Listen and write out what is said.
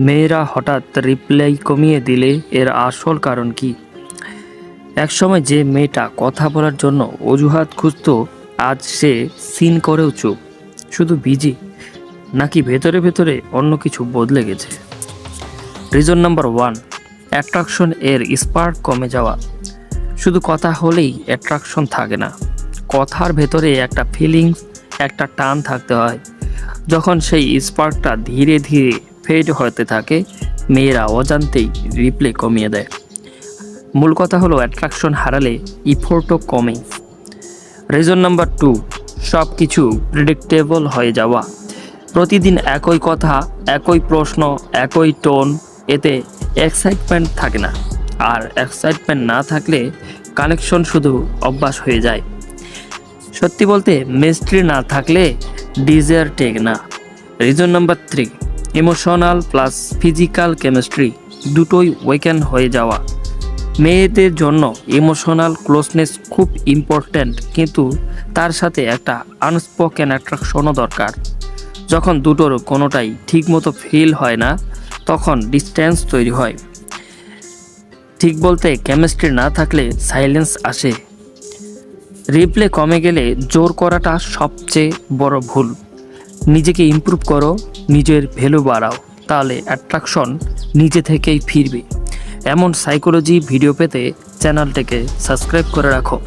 মেয়েরা হঠাৎ রিপ্লাই কমিয়ে দিলে এর আসল কারণ কি? একসময় যে মেয়েটা কথা বলার জন্য অজুহাত খুঁজত, আজ সে সিন করেও চুপ। শুধু বিজি, নাকি ভেতরে ভেতরে অন্য কিছু বদলে গেছে? রিজন নাম্বার ওয়ান, অ্যাট্রাকশন এর স্পার্ক কমে যাওয়া। শুধু কথা হলেই অ্যাট্রাকশন থাকে না। কথার ভেতরে একটা ফিলিংস, একটা টান থাকতে হয়। যখন সেই স্পার্কটা ধীরে ধীরে ফেড হতে থাকে মেয়েরা অজান্তেই রিপ্লে কমিয়ে দেয়। মূল কথা হলো অ্যাট্রাকশন হারালে ইফোর্টও কমে। রিজন নাম্বার টু সব কিছু প্রেডিক্টেবল হয়ে যাওয়া। প্রতিদিন একই কথা, একই প্রশ্ন, একই টোন এতে এক্সাইটমেন্ট থাকে না। আর এক্সাইটমেন্ট না থাকলে কানেকশন শুধু অভ্যাস হয়ে যায়। সত্যি বলতে মিস্ট্রি না থাকলে ডিজায়ার টেক না। Reason number three emotional plus physical chemistry দুটোই ওয়েকেন হয়ে যাওয়া। মেয়েদের জন্য ইমোশনাল ক্লোজনেস খুব ইম্পর্ট্যান্ট কিন্তু তার সাথে একটা আনস্পোকেন অ্যাট্রাকশনও দরকার। যখন দুটোর কোনোটাই ঠিকমতো ফিল হয় না, তখন ডিস্টেন্স তৈরি হয়। ঠিক বলতে কেমিস্ট্রি না থাকলে সাইলেন্স আসে। রিপ্লে কমে গেলে জোর করাটা সবচেয়ে বড় ভুল। নিজেকে ইম্প্রুভ করো, নিজের ভ্যালু বাড়াও, তাহলে অ্যাট্রাকশন নিজে থেকেই ফিরবে। এমন সাইকোলজি ভিডিও পেতে চ্যানেলটাকে সাবস্ক্রাইব করে রাখো।